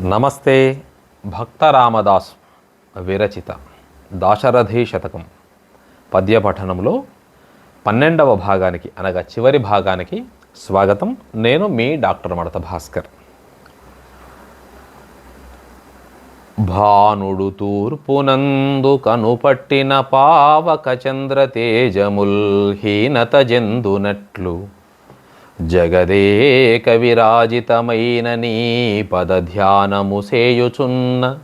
నమస్తే భక్తరామదాస్ విరచిత దాశరథి శతకం పద్యపఠనంలో పన్నెండవ భాగానికి అనగా చివరి భాగానికి స్వాగతం. నేను మీ డాక్టర్ మడత భాస్కర్. భానుడు తూర్పునందు కనుపట్టిన పావక చంద్ర తేజముల్ హీనత జందునట్లు జగదేక విరాజితమైన నీ పదధ్యానము సేయుచున్న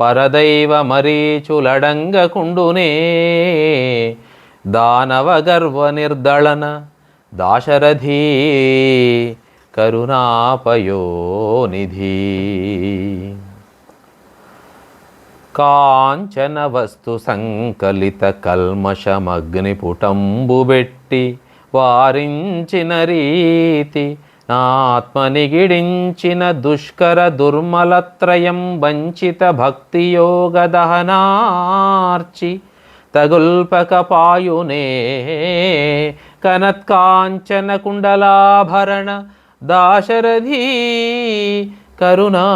పరదైవ మరీచులడంగకుండునే. దానవ గర్వ నిర్దళన దాశరథీ కరుణాపయోనిధి. కాంచన వస్తు సంకలిత కల్మషమగ్నిపుటంబు బెట్టి వారించిన రీతి ఆత్మనిగిడించిన దుష్కర దుర్మలత్రయం వంచిత భక్తియోగ దహనార్చి తగుల్పకపాయునే కనత్కాంచన కుండలాభరణ దాశరథీ కరుణాపయోనిధి.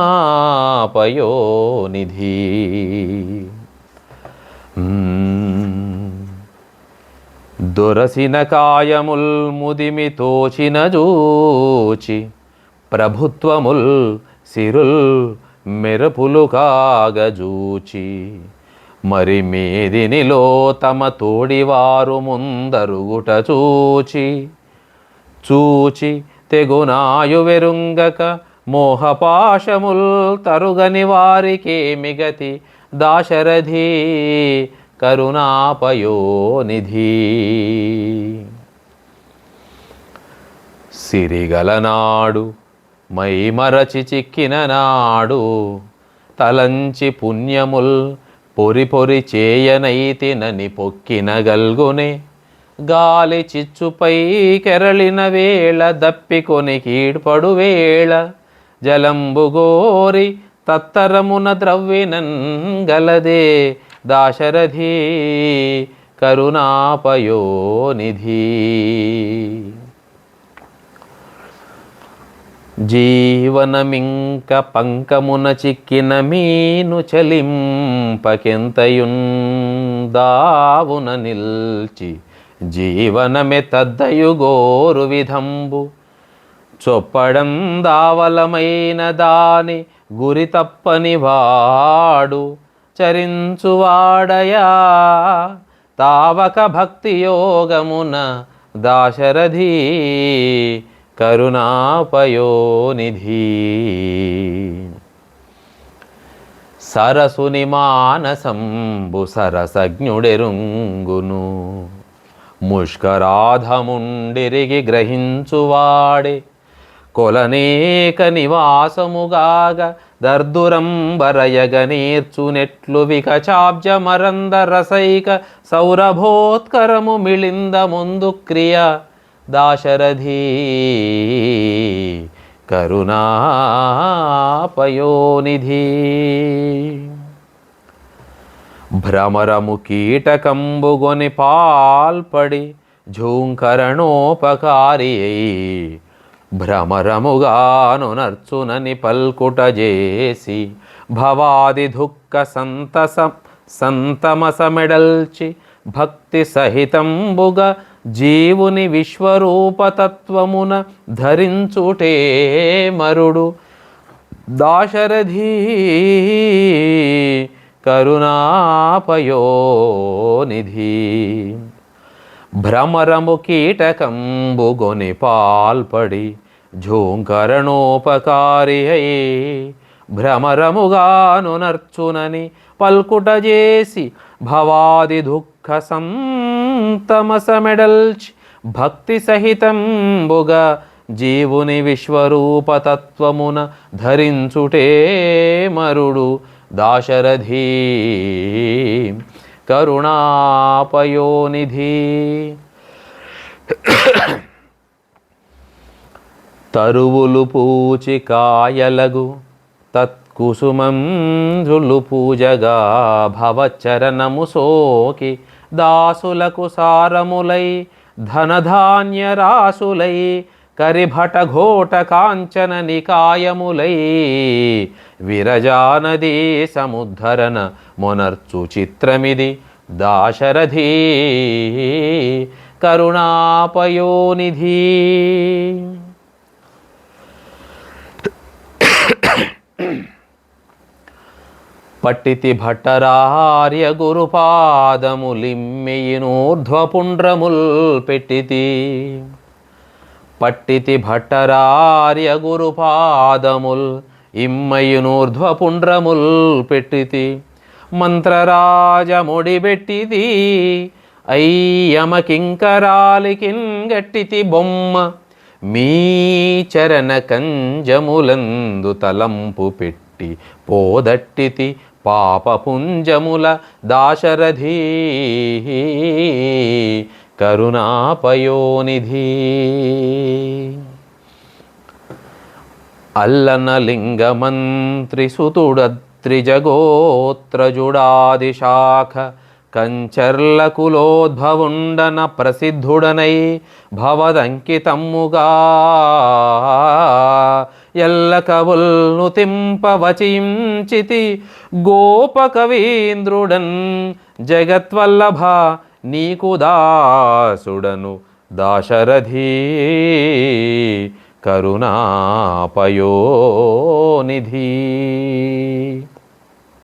దొరసిన కాయముల్ ముదిమి తోచిన జూచి ప్రభుత్వముల్ సిరుల్ మెరుపులు కాగజూచి మరి మేదినిలో తమ తోడివారు ముందరుగుట చూచి చూచి తెగునాయు వెరుంగక మోహపాశముల్ తరుగని వారికే మిగతి దాశరథీ కరుణాపయోనిధి. సిరిగలనాడు మై మరచి చిక్కిన నాడు తలంచి పుణ్యముల్ పొరి పొరి చేయనైతినని పొక్కిన గల్గునే. గాలి చిచ్చుపై కెరళిన వేళ దప్పికొని కీడ్పడు వేళ. జలంబుగోరి తత్తరమున ద్రవ్వినన్ గలదే. దాశరథీ కరుణాపయోనిధి. జీవనమింక పంకమున చిక్కిన మీను చలింపకెంతయున్ దావున నిల్చి జీవనమె తద్దయుగోరు విధంబు. చొప్పడం దావలమైన దాని గురి తప్పని వాడు. చరించువాడయా తావక భక్తి యోగమున దాశరథీ కరుణాపయోనిధి సరసుని మానసంబు సరసజ్ఞుడెరుంగును ముష్కరాధముండిరిగి గ్రహించువాడే కొలనేక నివాసముగాగ దర్దురంబరయగ నేర్చునెట్లు వికచాబ్జమరంద రసైక సౌరభోత్కరము మిళింద ముందు క్రియ. దాశరథీ కరుణాపయోనిధి. భ్రమరము కీటకంబుగొని పాల్పడి ఝూంకరణోపకారి అయి భ్రమరముగానునర్చునని పల్కుట చేసి భవాది దుఃఖ సంతస సంతమసమెడల్చి భక్తి సహితంబుగా జీవుని విశ్వరూపతత్వమున ధరించుటే మరుడు. దాశరథీ కరుణాపయోనిధి. భ్రమరము కీటకంబుగొని పాల్పడి ఝోంకరణోపకారి భ్రమరముగానునర్చునని పల్కుటజేసి పల్కుట చేసి భవాది దుఃఖ సంతమసమెడల్చి భక్తి సహితంబుగా జీవుని విశ్వరూపతత్వమున ధరించుటే మరుడు దాశరథీ. కరుణాపయోనిధి. తరువులు పూచి కాయలగు తత్కుసుమంజులు పూజగా భవచరణము సోకి దాసులకు సారములై ధనధాన్య రాసులై కరిభట ఘోట కాంచన నికాయములై. విరజానదీ సముద్ధరణ మొనర్చు చిత్రమిది దాశరథీ కరుణాపయోనిధి. పట్టితి భట్టరార్య గురుపాదములిమ్మెయినూర్ధ్వపుండ్రముల్ పెట్టితి. పట్టితి భట్టరార్య గురుపాదముల్ ఇమ్మయినూర్ధ్వపుండ్రముల్ పెట్టితి. మంత్రరాజముడిబెట్టిది అయ్యమకింకరాలికిన్ గట్టితి బొమ్మ. మీ చరణ కంజములందు తలంపు పెట్టి పోదట్టితి పాపపుంజముల దాశరథీ. కరుణాపయోనిధి. అల్లనలింగమంత్రిసుతుడత్రిజగోత్రజుడాదిశాఖ కంచర్లకులోద్భవుండన ప్రసిద్ధుడనై భవదంకితమ్ముగా ఎల్ల కవుల్ను తింపవచించితి గోపకవీంద్రుడన్ జగత్వల్లభ నీకు దాసుడను దాశరథీ కరుణాపయోనిధి.